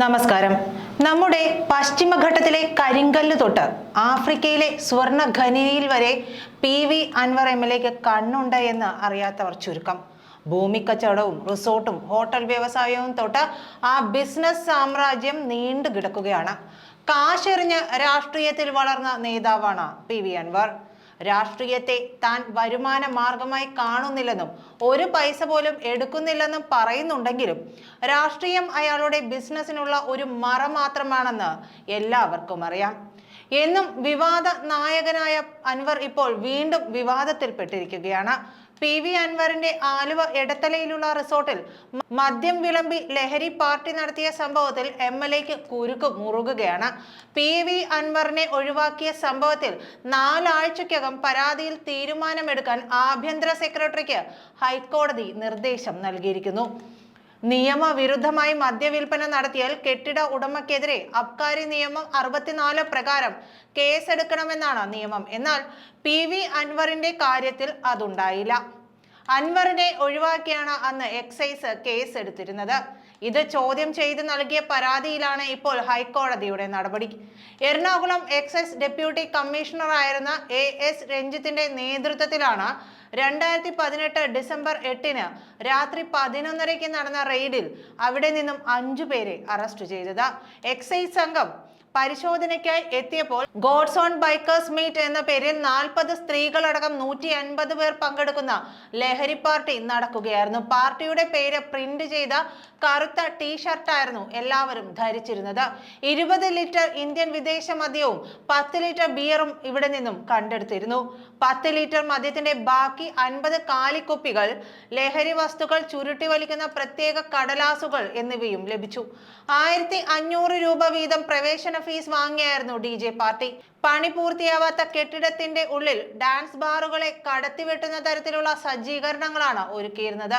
നമസ്കാരം. നമ്മുടെ പശ്ചിമഘട്ടത്തിലെ കരിങ്കല്ല് തൊട്ട് ആഫ്രിക്കയിലെ സ്വർണ ഖനിയിൽ വരെ P V Anvar M L എക്ക് കണ്ണുണ്ട് എന്ന് അറിയാത്തവർ ചുരുക്കം. ഭൂമിക്കച്ചവടവും റിസോർട്ടും ഹോട്ടൽ വ്യവസായവും തൊട്ട് ആ ബിസിനസ് സാമ്രാജ്യം നീണ്ടു കിടക്കുകയാണ് കാശെറിഞ്ഞ് രാഷ്ട്രീയത്തിൽ വളർന്ന നേതാവാണ് പി വി അൻവർ. രാഷ്ട്രീയത്തെ താൻ വരുമാന മാർഗമായി കാണുന്നില്ലെന്നും ഒരു പൈസ പോലും എടുക്കുന്നില്ലെന്നും പറയുന്നുണ്ടെങ്കിലും രാഷ്ട്രീയം അയാളുടെ ബിസിനസ്സിനുള്ള ഒരു മറ മാത്രമാണെന്ന് എല്ലാവർക്കും അറിയാം. എന്നും വിവാദ നായകനായ അൻവർ ഇപ്പോൾ വീണ്ടും വിവാദത്തിൽപ്പെട്ടിരിക്കുകയാണ്. പി വി അൻവറിന്റെ ആലുവ എടത്തലയിലുള്ള റിസോർട്ടിൽ മദ്യം വിളമ്പി ലഹരി പാർട്ടി നടത്തിയ സംഭവത്തിൽ എം എൽ എക്ക് കുരുക്ക് മുറുകുകയാണ്. പി വി അൻവറിനെ ഒഴിവാക്കിയ സംഭവത്തിൽ നാലാഴ്ചക്കകം പരാതിയിൽ തീരുമാനമെടുക്കാൻ ആഭ്യന്തര സെക്രട്ടറിക്ക് ഹൈക്കോടതി നിർദ്ദേശം നൽകിയിരിക്കുന്നു. നിയമവിരുദ്ധമായി മദ്യവിൽപ്പന നടത്തിയാൽ കെട്ടിട ഉടമക്കെതിരെ അബ്കാരി നിയമം അറുപത്തിനാല് പ്രകാരം കേസെടുക്കണമെന്നാണ് നിയമം. എന്നാൽ പി വി അൻവറിന്റെ കാര്യത്തിൽ അതുണ്ടായില്ല. അൻവറിനെ ഒഴിവാക്കിയാണ് അന്ന് എക്സൈസ് കേസ് എടുത്തിരുന്നത് ഇത് ചോദ്യം ചെയ്ത് നൽകിയ പരാതിയിലാണ് ഇപ്പോൾ ഹൈക്കോടതിയുടെ നടപടി. എറണാകുളം എക്സൈസ് ഡെപ്യൂട്ടി കമ്മീഷണറായിരുന്ന എ എസ് രഞ്ജിത്തിന്റെ നേതൃത്വത്തിലാണ് രണ്ടായിരത്തി പതിനെട്ട് ഡിസംബർ എട്ടിന് രാത്രി പതിനൊന്നരയ്ക്ക് നടന്ന റെയ്ഡിൽ അവിടെ നിന്നും അഞ്ചു പേരെ അറസ്റ്റ് ചെയ്തത്. എക്സൈസ് സംഘം പരിശോധനയ്ക്കായി എത്തിയപ്പോൾ ഗോഡ്സ് ഓൺ ബൈക്കേഴ്സ് മീറ്റ് എന്ന പേരിൽ നാൽപ്പത് സ്ത്രീകളടക്കം നൂറ്റി അൻപത് പേർ പങ്കെടുക്കുന്ന ലഹരി പാർട്ടി നടക്കുകയായിരുന്നു. പാർട്ടിയുടെ പേര് പ്രിന്റ് ചെയ്ത കറുത്ത ടീഷർട്ടായിരുന്നു എല്ലാവരും ധരിച്ചിരുന്നത്. ഇരുപത് ലിറ്റർ ഇന്ത്യൻ വിദേശ മദ്യവും പത്ത് ലിറ്റർ ബിയറും ഇവിടെ നിന്നും കണ്ടെടുത്തിരുന്നു. പത്ത് ലിറ്റർ മദ്യത്തിന്റെ ബാക്കി അൻപത് കാലിക്കുപ്പികൾ ലഹരി വസ്തുക്കൾ ചുരുട്ടി വലിക്കുന്ന പ്രത്യേക കടലാസുകൾ എന്നിവയും ലഭിച്ചു. ആയിരത്തി അഞ്ഞൂറ് രൂപ വീതം പ്രവേശന ഫീസ് വാങ്ങിയായിരുന്നു ഡി ജെ പാർട്ടി. പണി പൂർത്തിയാവാത്ത കെട്ടിടത്തിന്റെ ഉള്ളിൽ ഡാൻസ് ബാറുകളെ കടത്തിവെട്ടുന്ന തരത്തിലുള്ള സജ്ജീകരണങ്ങളാണ് ഒരുക്കിയിരുന്നത്.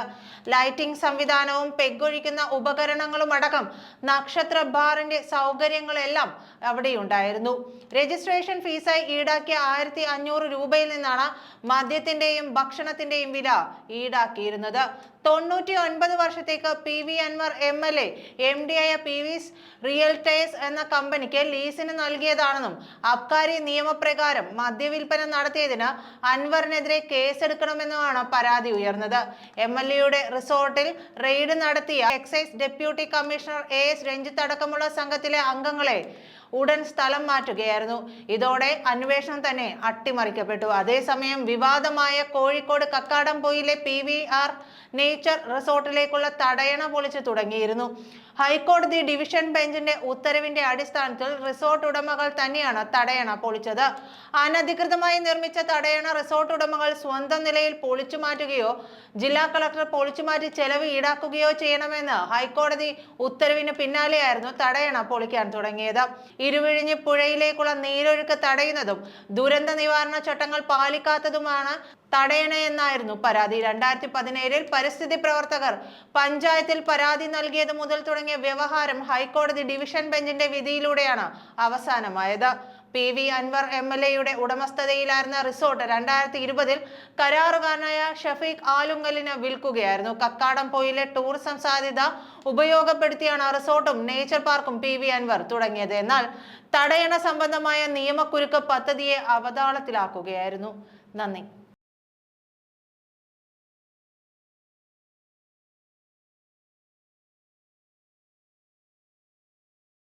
ലൈറ്റിംഗ് സംവിധാനവും പെഗൊഴിക്കുന്ന ഉപകരണങ്ങളും അടക്കം നക്ഷത്ര ബാറിന്റെ സൗകര്യങ്ങളെല്ലാം അവിടെ ഉണ്ടായിരുന്നു രജിസ്ട്രേഷൻ ഫീസായി ഈടാക്കിയ ആയിരത്തി അഞ്ഞൂറ് രൂപയിൽ നിന്നാണ് മദ്യത്തിന്റെയും ഭക്ഷണത്തിന്റെയും വില ഈടാക്കിയിരുന്നത്. തൊണ്ണൂറ്റി ഒൻപത് വർഷത്തേക്ക് P V Anvar M L A M D ആയ പി വി റിയൽറ്റേഴ്സ് എന്ന കമ്പനിക്ക് ലീസിന് നൽകിയതാണെന്നും അബ്കാരി നിയമപ്രകാരം മദ്യവിൽപ്പന നടത്തിയതിന് അൻവറിനെതിരെ കേസെടുക്കണമെന്നുമാണ് പരാതി ഉയർന്നത്. എം എൽ എയുടെ റിസോർട്ടിൽ റെയ്ഡ് നടത്തിയ excise deputy commissioner A S Ranjith അടക്കമുള്ള സംഘത്തിലെ അംഗങ്ങളെ ഉടൻ സ്ഥലം മാറ്റുകയായിരുന്നു. ഇതോടെ അന്വേഷണം തന്നെ അട്ടിമറിക്കപ്പെട്ടു. അതേസമയം വിവാദമായ കോഴിക്കോട് കക്കാടംപൊയിലെ പി വി ആർ നേച്ചർ റിസോർട്ടിലേക്കുള്ള തടയണ പൊളിച്ചു തുടങ്ങിയിരുന്നു. ഹൈക്കോടതി ഡിവിഷൻ ബെഞ്ചിന്റെ ഉത്തരവിന്റെ അടിസ്ഥാനത്തിൽ റിസോർട്ട് ഉടമകൾ തന്നെയാണ് തടയണ പൊളിച്ചത്. അനധികൃതമായി നിർമ്മിച്ച തടയണ റിസോർട്ട് ഉടമകൾ സ്വന്തം നിലയിൽ പൊളിച്ചു മാറ്റുകയോ ജില്ലാ കളക്ടർ പൊളിച്ചു മാറ്റി ചെലവ് ഈടാക്കുകയോ ചെയ്യണമെന്ന് ഹൈക്കോടതി ഉത്തരവിന് പിന്നാലെയായിരുന്നു തടയണ പൊളിക്കാൻ തുടങ്ങിയത്. ഇരുവിഴിഞ്ഞ് പുഴയിലേക്കുള്ള നീരൊഴുക്ക് തടയുന്നതും ദുരന്ത നിവാരണ ചട്ടങ്ങൾ പാലിക്കാത്തതുമാണ് തടയണയെന്നായിരുന്നു പരാതി. രണ്ടായിരത്തി പതിനേഴിൽ പരിസ്ഥിതി പ്രവർത്തകർ പഞ്ചായത്തിൽ പരാതി നൽകിയത് മുതൽ തുടങ്ങിയ വ്യവഹാരം ഹൈക്കോടതി ഡിവിഷൻ ബെഞ്ചിന്റെ വിധിയിലൂടെയാണ് അവസാനമായത്. P V Anwar M L എയുടെ ഉടമസ്ഥതയിലായിരുന്ന റിസോർട്ട് രണ്ടായിരത്തി ഇരുപതിൽ കരാറുകാരനായ ഷഫീഖ് ആലുങ്കലിന് വിൽക്കുകയായിരുന്നു. കക്കാടം പോയിലെ ടൂറിസം സാധ്യത ഉപയോഗപ്പെടുത്തിയാണ് റിസോർട്ടും നേച്ചർ പാർക്കും പി വി അൻവർ തുടങ്ങിയത്. എന്നാൽ തടയണ സംബന്ധമായ നിയമക്കുരുക്ക് പദ്ധതിയെ അവതാളത്തിലാക്കുകയായിരുന്നു. നന്ദി.